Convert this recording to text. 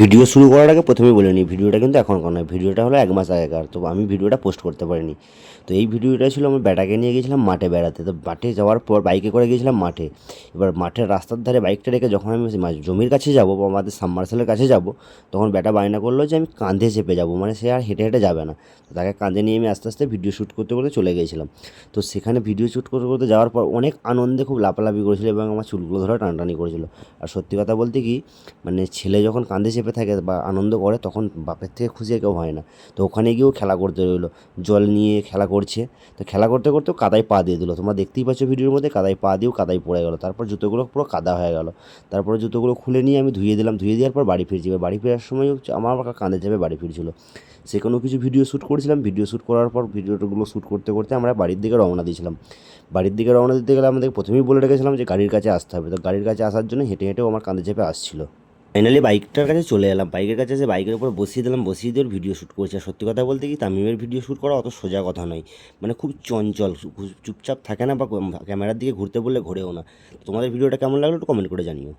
Video শুরু করার আগে প্রথমেই বলে নিই, ভিডিওটা কিন্তু এখন নয়। ভিডিওটা হলো এক মাস আগেকার, তো আমি ভিডিওটা পোস্ট করতে পারিনি। তো এই ভিডিওটা ছিল আমি ব্যাটাকে নিয়ে গিয়েছিলাম মাঠে বেড়াতে। তো মাঠে যাওয়ার পর বাইকে করে গিয়েছিলাম মাঠে। এবার মাঠের রাস্তার ধারে বাইকটা রেখে যখন আমি জমির কাছে যাব বা আমাদের সাবমার্সেলের কাছে যাব, তখন ব্যাটা বায়না করল যে আমি কাঁধে চেপে যাব মানে সে আর হেঁটে হেঁটে যাবে না। তো তাকে কাঁধে নিয়ে আমি আস্তে আস্তে ভিডিও শ্যুট করতে করতে চলে গিয়েছিলাম। তো সেখানে ভিডিও শ্যুট করতে করতে যাওয়ার পর অনেক আনন্দে খুব লাফালাফি করেছিল এবং আমার চুলগুলো ধরে টানটানি করেছিল। আর সত্যি কথা বলতে কি মানে ছেলে যখন কাঁধে চেপে থাকে বা আনন্দ করে, তখন বাপের থেকে খুশি কেউ হয় না। তো ওখানে গিয়েও খেলা করতে রইল জল নিয়ে খেলা করছে। তো খেলা করতে করতেও কাদায় পা দিয়ে দিল। তোমরা দেখতেই পাচ্ছ ভিডিওর মধ্যে কাদায় পা দিয়েও কাদায় পড়ে গেলো। তারপর জুতোগুলো পুরো কাদা হয়ে গেল। তারপরে জুতোগুলো খুলে নিয়ে আমি ধুয়ে দিলাম। ধুয়ে দেওয়ার পর বাড়ি ফিরছি। বাড়ি ফেরার সময় আমার কাঁধে চেপে বাড়ি ফিরছিল। সে কোনো কিছু ভিডিও শ্যুট করেছিলাম। ভিডিও শ্যুট করার পর ভিডিওগুলো শ্যুট করতে করতে আমরা বাড়ির দিকে রওনা দিয়েছিলাম। বাড়ির দিকে রওনা দিতে গেলে আমাদের প্রথমেই বলে রেখেছিলাম যে, গাড়ির কাছে আসতে হবে। তো গাড়ির কাছে আসার জন্য হেঁটে হেঁটেও আমার কাঁধে চেপে আসছিল। ফাইনালি বাইকটার কাছে চলে এলাম। বাইকের কাছে এসে বাইকের উপর বসিয়ে দিলাম, বসিয়ে দিয়ে ভিডিও শ্যুট করছে। সত্যি কথা বলতে কি, তামিমের ভিডিও শ্যুট করা অত সোজা কথা নয়। মানে খুব চঞ্চল চুপচাপ থাকে না বা ক্যামেরার দিকে ঘুরতে বললে ঘোরেও না। তোমাদের ভিডিওটা কেমন লাগল একটু কমেন্ট করে জানিও।